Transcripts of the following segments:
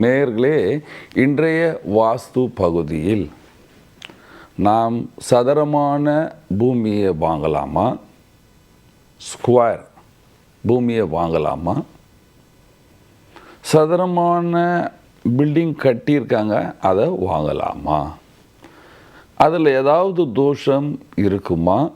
நேர்களே இன்றைய வாஸ்து பகுதியில் நாம் சதுரமான பூமியை வாங்கலாமா? ஸ்கொயர் பூமியை வாங்கலாமா? சதுரமான பில்டிங் கட்டியிருக்காங்க அதை வாங்கலாமா? அதில் ஏதாவது தோஷம் இருக்குமா?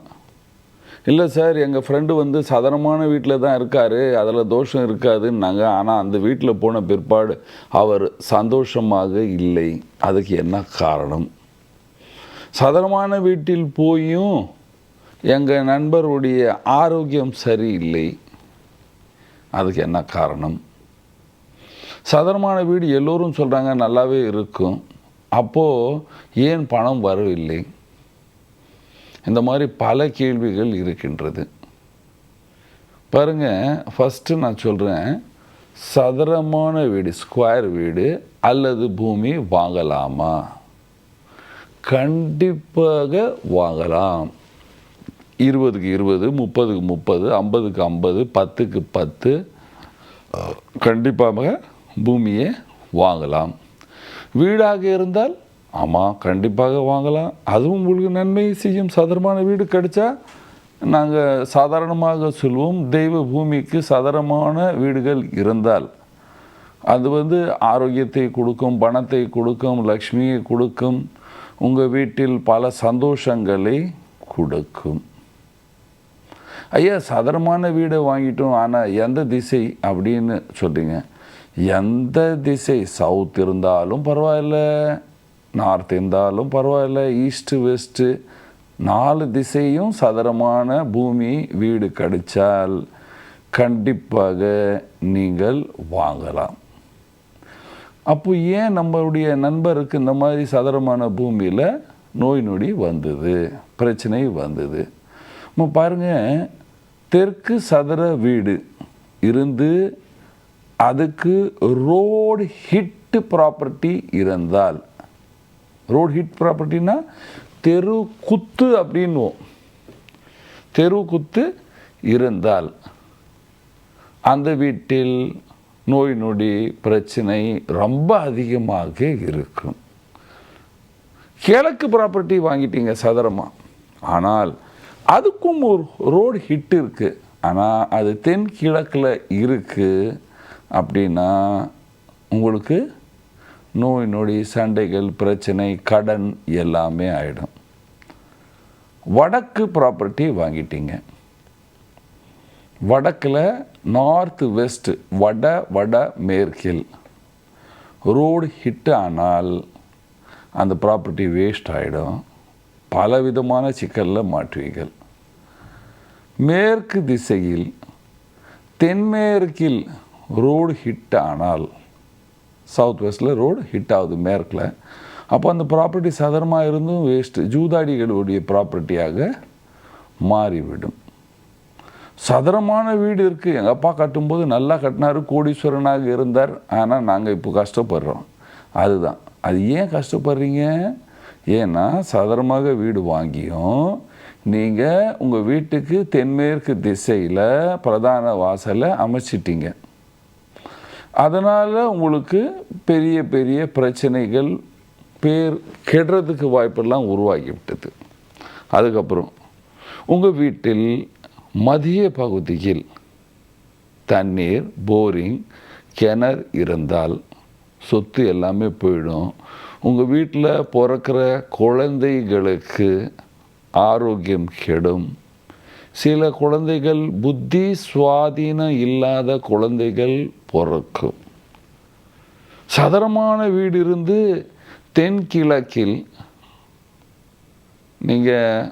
இல்லை சார் எங்கள் ஃப்ரெண்டு வந்து சதனமான வீட்டில் தான் இருக்கார். அதில் தோஷம் இருக்காதுன்னாங்க ஆனால் அந்த வீட்டில் போன பிற்பாடு அவர் சந்தோஷமாக இல்லை. அதுக்கு என்ன காரணம்? சாதாரணமான வீட்டில் போயும் எங்கள் நண்பருடைய ஆரோக்கியம் சரியில்லை. அதுக்கு என்ன காரணம்? சதனமான வீடு எல்லோரும் சொல்கிறாங்க நல்லாவே இருக்கும். அப்போது ஏன் பணம் வரவில்லை? இந்த மாதிரி பல கேள்விகள் இருக்கின்றது. பாருங்கள் ஃபஸ்ட்டு நான் சொல்கிறேன் சதுரமான வீடு ஸ்கொயர் வீடு அல்லது பூமி வாங்கலாமா? கண்டிப்பாக வாங்கலாம். இருபதுக்கு இருபது முப்பதுக்கு முப்பது ஐம்பதுக்கு ஐம்பது பத்துக்கு பத்து கண்டிப்பாக பூமியை வாங்கலாம். வீடாக இருந்தால் ஆமாம் கண்டிப்பாக வாங்கலாம். அதுவும் உங்களுக்கு நன்மை செய்யும் சதுரமான வீடு கிடைச்சா நாங்கள் சாதாரணமாக சொல்வோம் தெய்வ பூமிக்கு சதுரமான வீடுகள் இருந்தால். அது வந்து ஆரோக்கியத்தை கொடுக்கும் பணத்தை கொடுக்கும் லக்ஷ்மியை கொடுக்கும் உங்கள் வீட்டில் பல சந்தோஷங்களை கொடுக்கும். ஐயா சதுரமான வீடை வாங்கிட்டோம் ஆனால் எந்த திசை அப்படின்னு சொல்கிறீங்க எந்த திசை? சவுத் இருந்தாலும் பரவாயில்ல. நார்த் இருந்தாலும் பரவாயில்ல ஈஸ்ட்டு வெஸ்ட்டு நாலு திசையும் சதுரமான பூமி வீடு கிடைச்சால் கண்டிப்பாக நீங்கள் வாங்கலாம். அப்போ ஏன் நம்மளுடைய நண்பருக்கு இந்த மாதிரி சதுரமான பூமியில் நோய் நொடி வந்தது பிரச்சனை வந்தது? நம்ம பாருங்கள் தெற்கு சதுர வீடு இருந்து அதுக்கு ரோடு ஹிட்டு ப்ராப்பர்ட்டி இருந்தால் ரோடு ஹிட் ப்ராப்பர்ட்டினா தெரு குத்து அப்படின்வோம் தெரு குத்து இருந்தால் அந்த வீட்டில் நோய் நொடி பிரச்சனை ரொம்ப அதிகமாக இருக்கும். கிழக்கு ப்ராப்பர்ட்டி வாங்கிட்டீங்க சதுரமாக ஆனால் அதுக்கும் ஒரு ரோடு ஹிட் இருக்குது ஆனால் அது தென் கிழக்கில் இருக்குது அப்படின்னா உங்களுக்கு நோய் நொடி சண்டைகள் பிரச்சனை கடன் எல்லாமே ஆகிடும் வடக்கு ப்ராப்பர்ட்டி வாங்கிட்டீங்க. வடக்கில் நார்த் வெஸ்ட் வட வட மேற்கில் ரோடு ஹிட் ஆனால் அந்த ப்ராப்பர்ட்டி வேஸ்ட் ஆகிடும் பலவிதமான சிக்கலில் மாற்றுவீர்கள் மேற்கு திசையில் தென்மேற்கில் ரோடு ஹிட் ஆனால் சவுத் வெஸ்ட்டில் ரோடு ஹிட் ஆகுது மேற்கில். அப்போ அந்த ப்ராப்பர்ட்டி சதுரமாக இருந்தும் வேஸ்ட்டு ஜூதாடிகளுடைய ப்ராப்பர்ட்டியாக மாறிவிடும். சதுரமான வீடு இருக்குது எங்கள் அப்பா கட்டும்போது நல்லா கட்டினார் கோடீஸ்வரனாக இருந்தார். ஆனால் நாங்கள் இப்போ கஷ்டப்படுறோம். அதுதான். அது ஏன் கஷ்டப்படுறீங்க? ஏன்னா சதுரமாக வீடு வாங்கியும் நீங்கள் உங்கள் வீட்டுக்கு தென்மேற்கு திசையில் பிரதான வாசலை அமைச்சிட்டீங்க. அதனால் உங்களுக்கு பெரிய பெரிய பிரச்சனைகள் பேர் கெடுறதுக்கு வாய்ப்பெல்லாம் உருவாகி விட்டது அதுக்கப்புறம் உங்கள் வீட்டில் மதிய பகுதியில் தண்ணீர் போரிங் கிணறு இருந்தால் சொத்து எல்லாமே போயிடும். உங்கள் வீட்டில் பிறக்கிற குழந்தைகளுக்கு ஆரோக்கியம் கெடும். சில குழந்தைகள் புத்தி சுவாதீனம் இல்லாத குழந்தைகள் பிறக்கும் சதுரமான வீடு இருந்து தென்கிழக்கில் நீங்கள்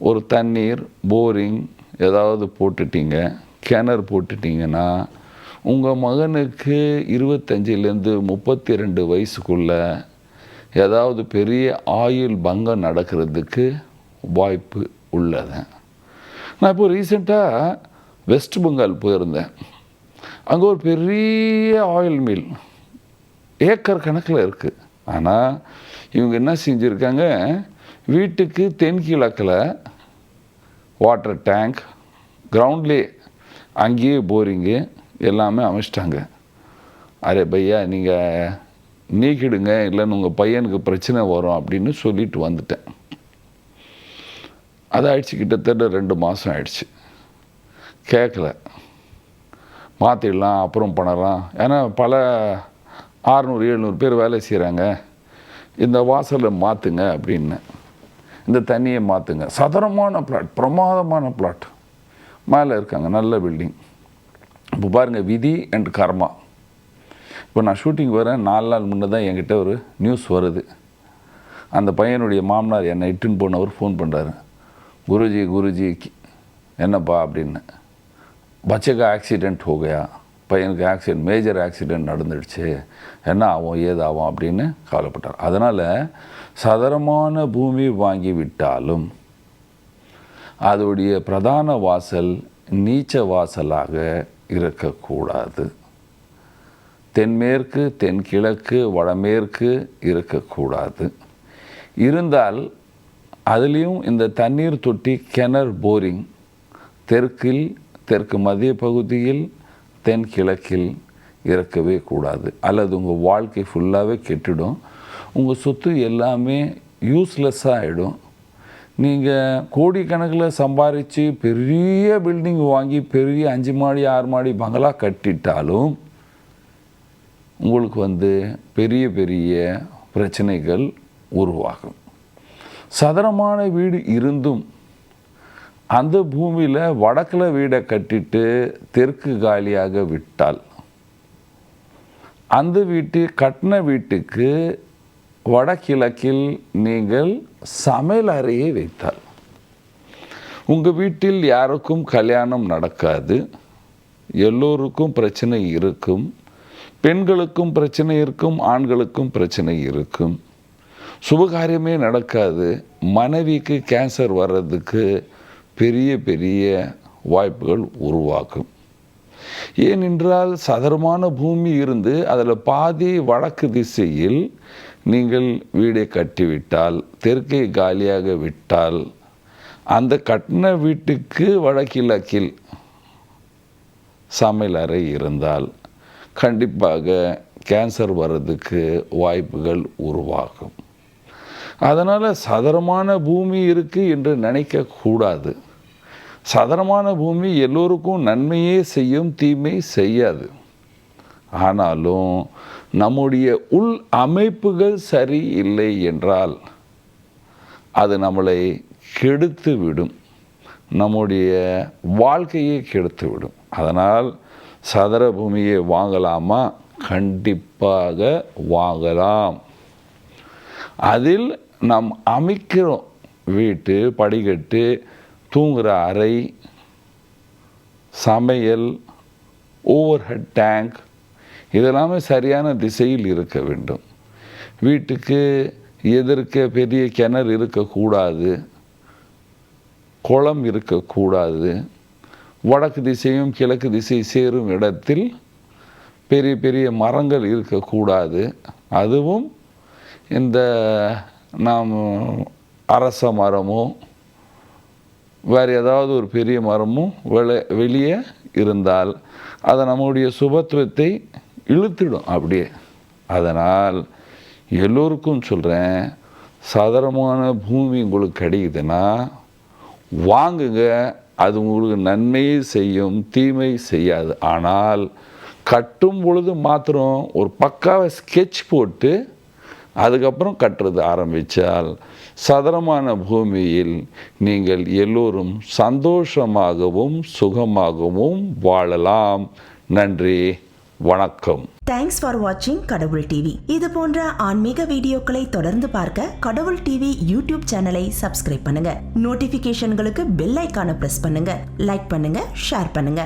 ஒரு தண்ணீர் போரிங் ஏதாவது போட்டுட்டீங்க கிணறு போட்டுட்டிங்கன்னா உங்கள் மகனுக்கு இருபத்தஞ்சிலேருந்து முப்பத்தி ரெண்டு வயசுக்குள்ளே ஏதாவது பெரிய ஆயுள் பங்கம் நடக்கிறதுக்கு வாய்ப்பு உள்ளது. நான் இப்போ ரீசெண்டாக வெஸ்ட் பெங்கால் போயிருந்தேன். அங்கே ஒரு பெரிய ஆயில் மில் ஏக்கர் கணக்கில் இருக்குது ஆனால் இவங்க என்ன செஞ்சுருக்காங்க? வீட்டுக்கு தென்கிழக்கில் வாட்டர் டேங்க் கிரவுண்ட்லேயே அங்கேயே போரிங்கு எல்லாமே அமைச்சிட்டாங்க. அரே பையா நீங்கள் நீக்கிடுங்க இல்லைன்னு உங்கள் பையனுக்கு பிரச்சனை வரும் அப்படின்னு சொல்லிட்டு வந்துட்டேன். அது ஆயிடுச்சு கிட்டத்தட்ட ரெண்டு மாதம் ஆயிடுச்சு. கேட்கல மாற்றிடலாம் அப்புறம் பண்ணலாம். ஏன்னா பல ஆறுநூறு எழுநூறு பேர் வேலை செய்கிறாங்க இந்த வாசலை மாற்றுங்க அப்படின்னு. இந்த தண்ணியை மாற்றுங்க சதுரமான பிளாட் பிரமாதமான பிளாட் மேலே இருக்காங்க நல்ல பில்டிங் இப்போ பாருங்கள் விதி அண்ட் கர்மா. இப்போ நான் ஷூட்டிங் வரேன் நாலு நாள் முன்னே தான் என்கிட்ட ஒரு நியூஸ் வருது. அந்த பையனுடைய மாமனார் என்னை இட்டுன்னு போனவர் ஃபோன் பண்ணுறாரு குருஜி குருஜி என்னப்பா அப்படின்னு. பச்சைக்கு ஆக்சிடெண்ட் ஹோகையா பையனுக்கு ஆக்சிடென்ட் மேஜர் ஆக்சிடெண்ட் நடந்துடுச்சு. என்ன ஆகும் ஏதாகும் அப்படின்னு கவலைப்பட்டார். அதனால் சதரமான பூமி வாங்கி விட்டாலும் அதோடைய பிரதான வாசல் நீச்ச வாசலாக இருக்கக்கூடாது. தென்மேற்கு தென்கிழக்கு வடமேற்கு இருக்கக்கூடாது. இருந்தால் அதுலேயும் இந்த தண்ணீர் தொட்டி கிணறு போரிங் தெற்கில் தெற்கு மத்திய பகுதியில் தென்கிழக்கில் இருக்கவே கூடாது. அல்லது உங்கள் வாழ்க்கை ஃபுல்லாகவே கெட்டுடும். உங்கள் சொத்து எல்லாமே யூஸ்லெஸ்ஸாக ஆகிடும் நீங்கள் கோடிக்கணக்கில் சம்பாரித்து பெரிய பில்டிங் வாங்கி பெரிய அஞ்சு மாடி ஆறு மாடி பங்களா கட்டிட்டாலும் உங்களுக்கு வந்து பெரிய பெரிய பிரச்சனைகள் உருவாகும். சதுரமான வீடு இருந்தும் அந்த பூமியில் வடக்கில் வீடை கட்டிட்டு தெற்கு காலியாக விட்டால் அந்த வீட்டு கட்டின வீட்டுக்கு வடகிழக்கில் நீங்கள் சமையல் அறையை வைத்தால் உங்கள் வீட்டில் யாருக்கும் கல்யாணம் நடக்காது. எல்லோருக்கும் பிரச்சனை இருக்கும். பெண்களுக்கும் பிரச்சனை இருக்கும் ஆண்களுக்கும் பிரச்சனை இருக்கும். சுபகாரியமே நடக்காது. மனைவிக்கு கேன்சர் வர்றதுக்கு பெரிய பெரிய வாய்ப்புகள் உருவாக்கும். ஏனென்றால் சதுரமான பூமி இருந்து அதில் பாதி வடக்கு திசையில் நீங்கள் வீடை கட்டிவிட்டால் தெற்கை காலியாக விட்டால் அந்த கட்டின வீட்டுக்கு வடக்கிழக்கில் சமையல் அறை இருந்தால் கண்டிப்பாக கேன்சர் வர்றதுக்கு வாய்ப்புகள் உருவாகும். அதனால் சதுரமான பூமி இருக்குது என்று நினைக்கக்கூடாது சதுரமான பூமி எல்லோருக்கும் நன்மையே செய்யும் தீமை செய்யாது. ஆனாலும் நம்முடைய உள் அமைப்புகள் சரி இல்லை என்றால் அது நம்மளை கெடுத்து விடும். நம்முடைய வாழ்க்கையை கெடுத்து விடும். அதனால் சதுர பூமியை வாங்கலாமா? கண்டிப்பாக வாங்கலாம். அதில் நாம் அமைக்கிறோம் வீட்டு படிக்கட்டு தூங்குகிற அறை சமையல் ஓவர் ஹெட் டேங்க் இதெல்லாமே சரியான திசையில் இருக்க வேண்டும். வீட்டுக்கு எதிர்க்க பெரிய கிணறு இருக்கக்கூடாது. குளம் இருக்கக்கூடாது. வடக்கு திசையும் கிழக்கு திசை சேரும் இடத்தில் பெரிய பெரிய மரங்கள் இருக்கக்கூடாது. அதுவும் இந்த நாம் அரச மரமோ வேறு ஏதாவது ஒரு பெரிய மரமும் வெளி வெளியே இருந்தால் அதை நம்முடைய சுபத்துவத்தை இழுத்துடும் அப்படியே. அதனால் எல்லோருக்கும் சொல்கிறேன் சாதாரணமான பூமி உங்களுக்கு கிடைக்குதுன்னா வாங்குங்க. அது உங்களுக்கு நன்மையை செய்யும் தீமை செய்யாது. ஆனால் கட்டும் பொழுது மாத்திரம் ஒரு பக்காவை ஸ்கெட்ச் போட்டு அதுக்கப்புறம் கட்டுறது ஆரம்பித்தால் சதுரமான பூமியில் நீங்கள் எல்லோரும் சந்தோஷமாகவும் சுகமாகவும் வாழலாம். நன்றி வணக்கம். தேங்க்ஸ் ஃபார் வாட்சிங் கடவுள் டிவி இது போன்ற ஆன்மீக வீடியோக்களை தொடர்ந்து பார்க்க கடவுள் டிவி யூடியூப் சேனலை சப்ஸ்கிரைப் பண்ணுங்க. நோட்டிபிகேஷன்களுக்கு பெல் ஐக்கான பிரஸ் பண்ணுங்க. லைக் பண்ணுங்க ஷேர் பண்ணுங்க.